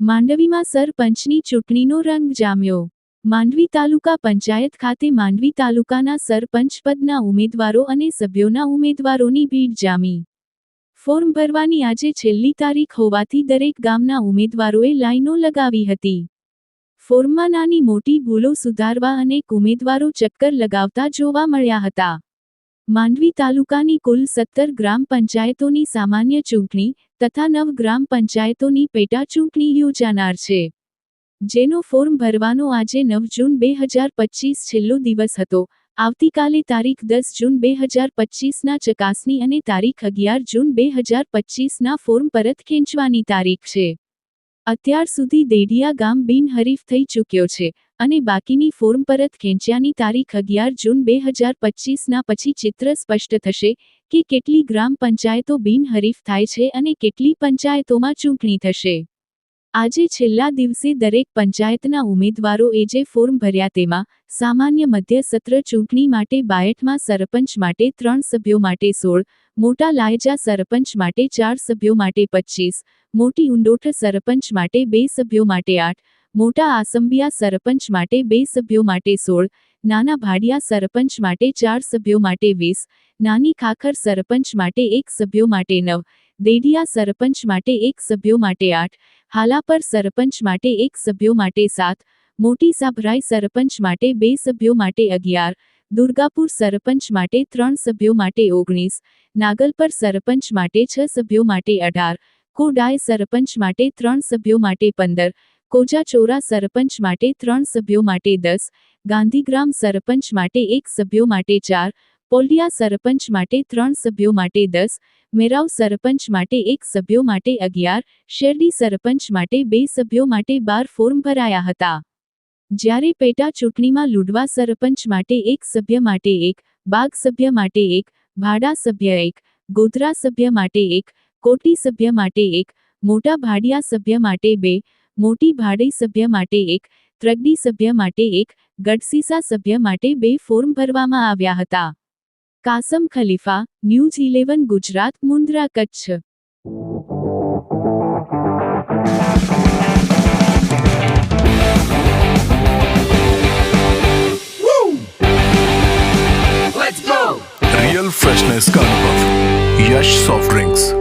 માંડવીમાં સરપંચની ચૂંટણીનો રંગ જામ્યો. માંડવી તાલુકા પંચાયત ખાતે માંડવી તાલુકાના સરપંચ પદના ઉમેદવારો અને સભ્યોના ઉમેદવારોની ભીડ જામી. ફોર્મ ભરવાની આજે છેલ્લી તારીખ હોવાથી દરેક ગામના ઉમેદવારોએ લાઈનો લગાવી હતી. ફોર્મમાં નાની મોટી ભૂલો સુધારવા અનેક ઉમેદવારો ચક્કર લગાવતા જોવા મળ્યા હતા. માંડવી તાલુકાની કુલ સત્તર ગ્રામ પંચાયતોની સામાન્ય ચૂંટણી તથા નવ ગ્રામ પંચાયતોની પેટા ચૂંટણી યોજાનાર છે. જેનો ફોર્મ ભરવાનો આજે નવ જૂન બે હજાર પચીસ છેલ્લો દિવસ હતો. આવતીકાલે તારીખ દસ જૂન બે હજાર પચીસના ચકાસણી અને તારીખ અગિયાર જૂન બે હજાર પચીસના ફોર્મ પરત ખેંચવાની તારીખ છે. અત્યાર સુધી દેડિયા ગામ બિનહરીફ થઈ ચૂક્યો છે અને બાકીની ફોર્મ પરત ખેંચ્યાની તારીખ અગિયાર જૂન બે હજાર પચીસના પછી ચિત્ર સ્પષ્ટ થશે કે કેટલી ગ્રામ પંચાયતો બિનહરીફ થાય છે અને કેટલી પંચાયતોમાં ચૂંટણી થશે. આજે છેલ્લા દિવસે દરેક પંચાયતના ઉમેદવારોએ જે ફોર્મ ભર્યા તેમાં સામાન્ય મધ્ય સત્ર ચૂંટણી માટે બાયઠમાં સરપંચ માટે ત્રણ સભ્યો માટે સોળ, મોટા લાયજા સરપંચ માટે ચાર સભ્યો માટે પચીસ મોટી ઉંડોઠ સરપંચ માટે બે સભ્યો માટે આઠ, મોટા આસંબિયા સરપંચ માટે બે સભ્યો માટે સોળ, નાના ભાડિયા સરપંચ માટે ચાર સભ્યો માટે વીસ, નાની ખાખર સરપંચ માટે એક સભ્યો માટે નવ દેડિયા સરપંચ માટે એક સભ્યો માટે આઠ હાલાપર સરપંચ માટે એક સભ્યો માટે સાત, મોટી સાભરાઈ સરપંચ માટે બે સભ્યો માટે અગિયાર, દુર્ગાપુર સરપંચ માટે ત્રણ સભ્યો માટે ઓગણીસ નાગલપર સરપંચ માટે છ સભ્યો માટે અઢાર કોડાય સરપંચ માટે ત્રણ સભ્યો માટે પંદર, કોજાચોરા સરપંચ માટે ત્રણ સભ્યો માટે દસ, ગાંધીગ્રામ સરપંચ માટે એક સભ્યો માટે ચાર પોલિયા સરપંચ માટે ત્રણ સભ્યો માટે દસ, મેરાવ સરપંચ માટે એક સભ્યો માટે અગિયાર, શેરડી સરપંચ માટે બે સભ્યો માટે બાર ફોર્મ ભરાયા હતા. જ્યારે પેટા ચૂંટણીમાં લુડવા સરપંચ માટે એક સભ્ય માટે એક, બાગ સભ્ય માટે એક, ભાડા સભ્ય એક, ગોધરા સભ્ય માટે એક, કોટી સભ્ય માટે એક, મોટા ભાડિયા સભ્ય માટે બે, મોટી ભાડે સભ્ય માટે એક, ત્રગડી સભ્ય માટે એક, ગઢસીસા સભ્ય માટે બે ફોર્મ ભરવામાં આવ્યા હતા. Kasam Khalifa news eleven Gujarat Mundra Kutch real freshness का अनुभव यश सॉफ्ट ड्रिंक्स